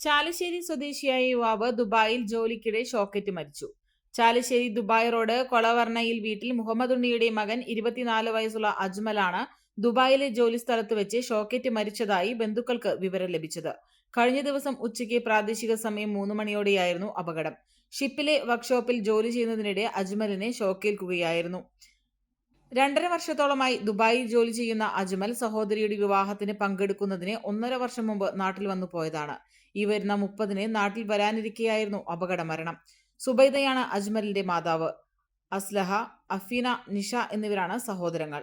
ചാലശ്ശേരി സ്വദേശിയായ യുവാവ് ദുബായിൽ ജോലിക്കിടെ ഷോക്കറ്റ് മരിച്ചു. ചാലശ്ശേരി ദുബായ് റോഡ് കൊളവർണയിൽ വീട്ടിൽ മുഹമ്മദ് ഉണ്ണിയുടെ മകൻ ഇരുപത്തിനാല് വയസ്സുള്ള അജ്മലാണ് ദുബായിലെ ജോലി സ്ഥലത്ത് വെച്ച് ഷോക്കറ്റ് മരിച്ചതായി ബന്ധുക്കൾക്ക് വിവരം ലഭിച്ചത്. കഴിഞ്ഞ ദിവസം ഉച്ചയ്ക്ക് പ്രാദേശിക സമയം മൂന്ന് മണിയോടെയായിരുന്നു അപകടം. ഷിപ്പിലെ വർക്ക്ഷോപ്പിൽ ജോലി ചെയ്യുന്നതിനിടെ അജ്മലിനെ ഷോക്കേൽക്കുകയായിരുന്നു. രണ്ടര വർഷത്തോളമായി ദുബായിൽ ജോലി ചെയ്യുന്ന അജ്മൽ സഹോദരിയുടെ വിവാഹത്തിന് പങ്കെടുക്കുന്നതിന് ഒന്നര വർഷം മുമ്പ് നാട്ടിൽ വന്നു പോയതാണ്. ഈ വരുന്ന മുപ്പതിന് നാട്ടിൽ വരാനിരിക്കെയായിരുന്നു അപകട മരണം സുബൈദയാണ് അജ്മലിന്റെ മാതാവ്. അസ്ലഹ അഫീന നിഷ എന്നിവരാണ് സഹോദരങ്ങൾ.